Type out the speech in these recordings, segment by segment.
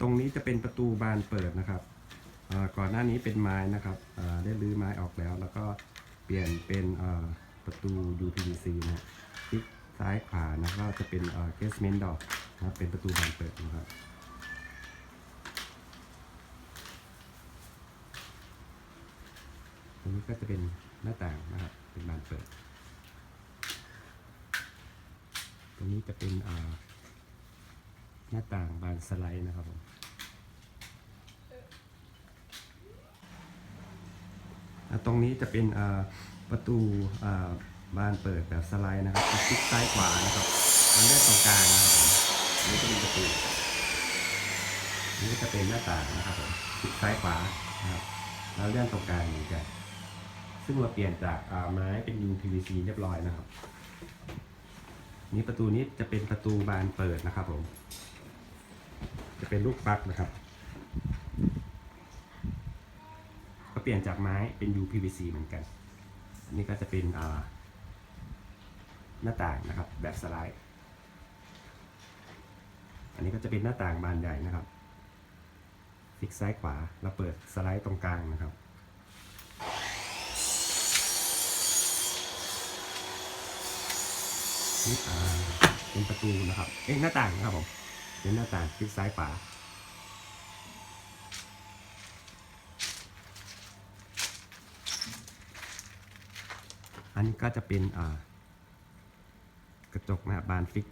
ตรงนี้จะเป็นประตูบานเปิดนะครับ ก่อนหน้านี้เป็นไม้นะครับได้รื้อไม้ออกแล้ว แล้วก็เปลี่ยนเป็นประตู UPVC นะฮะคลิกซ้ายขวานะก็จะเป็นอ่า casement door นะครับเป็นประตูบานเปิดนะครับตรงนี้ก็จะเป็นหน้าต่างนะครับ เป็นบานเปิด ตรงนี้จะเป็นอ่า น้าต่างบานสไลด์นะครับผมตรงนี้จะเป็นประตูบานเปิดแบบสไลด์นะครับคลิกซ้ายขวานะครับมันเลือกตรงกลางนะครับผมนนี้จะเป็นประตูนนี้จะเป็นหน้าต่างนะครับผมคลิกซ้ายขวานะครับแล้วเลื่อนตรงกลางเหมือนกันซึ่งเราเปลี่ยนจากไม้เป็น UPVC เรียบร้อยนะครับ นี่ประตูนี้จะเป็นประตูบานเปิดนะครับผม จะเป็นลูกปลั๊กนะครับ ก็เปลี่ยนจากไม้เป็น UPVC เหมือนกัน อันนี้ก็จะเป็นหน้าต่างนะครับ แบบสไลด์ อันนี้ก็จะเป็นหน้าต่างบานใหญ่นะครับฟิกซ้ายขวาแล้วเปิดสไลด์ตรงกลางนะครับนี่เป็นประตูนะครับ เอ้ยหน้าต่างนะครับผม เป็นหน้าต่างคลิกซ้ายขวาอันนี้ก็จะเป็นกระจกนะบานฟิก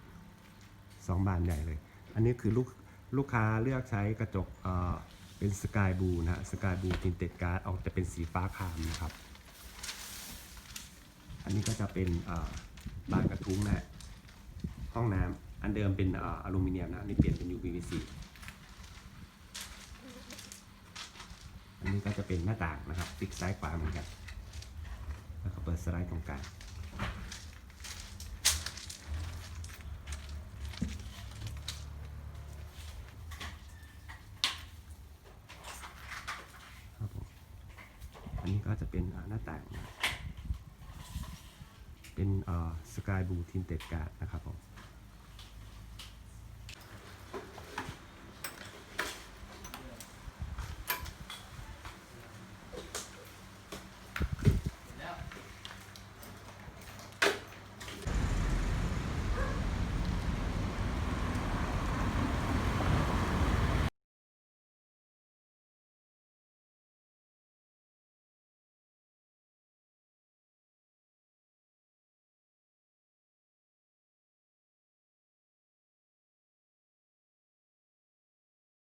สองบานใหญ่เลย อันนี้คือลูกลูกค้าเลือกใช้กระจกเเป็นสกายบูนะฮะสกายบูทินเต็ดการ์ดออกจะเป็นสีฟ้าคามนะครับ อันนี้ก็จะเป็นบานกระทุ้งนะฮะห้องน้ำ อันเดิมเป็นออลูมิเนียมนะนี่เปลี่ยนเป็น UPVC อันนี้ก็จะเป็นหน้าต่างนะครับฟิกซ้ายขวาเหมือนกัน แล้วก็เปิดสไลด์ตรงกลางอันนี้ก็จะเป็นหน้าต่างนะเป็นสกายบูทินเต็ดการ์ดนะครับผม